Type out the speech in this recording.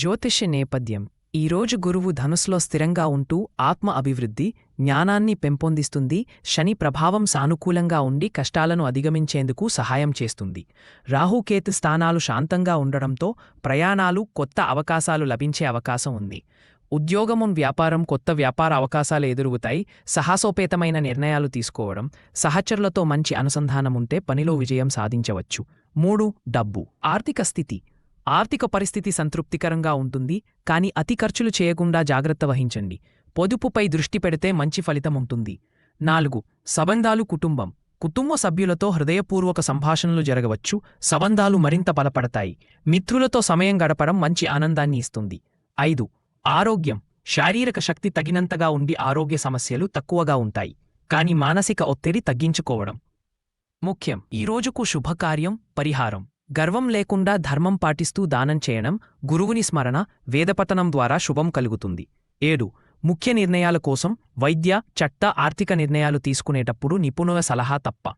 జ్యోతిష్య నేపథ్యం. ఈరోజు గురువు ధనుస్లో స్థిరంగా ఉంటూ ఆత్మ అభివృద్ధి జ్ఞానాన్ని పెంపొందిస్తుంది శని ప్రభావం సానుకూలంగా ఉండి కష్టాలను అధిగమించేందుకు సహాయం చేస్తుంది. రాహుకేతు స్థానాలు శాంతంగా ఉండడంతో ప్రయాణాలు కొత్త అవకాశాలు లభించే అవకాశం ఉంది. ఉద్యోగమున్ వ్యాపారం కొత్త వ్యాపార అవకాశాలు ఎదురుగుతాయి సాహసోపేతమైన నిర్ణయాలు తీసుకోవడం సహచరులతో మంచి అనుసంధానముంటే పనిలో విజయం సాధించవచ్చు. మూడు డబ్బు. ఆర్థిక స్థితి. ఆర్థిక పరిస్థితి సంతృప్తికరంగా ఉంటుంది కానీ అతి ఖర్చులు చేయకుండా జాగ్రత్త వహించండి. పొదుపుపై దృష్టి పెడితే మంచి ఫలితం ఉంటుంది. నాలుగు సంబంధాలు కుటుంబం. కుటుంబ సభ్యులతో హృదయపూర్వక సంభాషణలు జరగవచ్చు. సంబంధాలు మరింత బలపడతాయి. మిత్రులతో సమయం గడపడం మంచి ఆనందాన్ని ఇస్తుంది. ఐదు ఆరోగ్యం. శారీరక శక్తి తగినంతగా ఉండి ఆరోగ్య సమస్యలు తక్కువగా ఉంటాయి కానీ మానసిక ఒత్తిడి తగ్గించుకోవడం. ముఖ్యం. ఈ రోజుకు శుభకార్యం పరిహారం. గర్వం లేకుండా ధర్మం పాటిస్తూ దానం చేయడం గురువుని స్మరణ వేదపతనం ద్వారా శుభం కలుగుతుంది. ఏడు ముఖ్య నిర్ణయాల కోసం వైద్య చట్ట ఆర్థిక నిర్ణయాలు తీసుకునేటప్పుడు నిపుణుల సలహా తప్ప.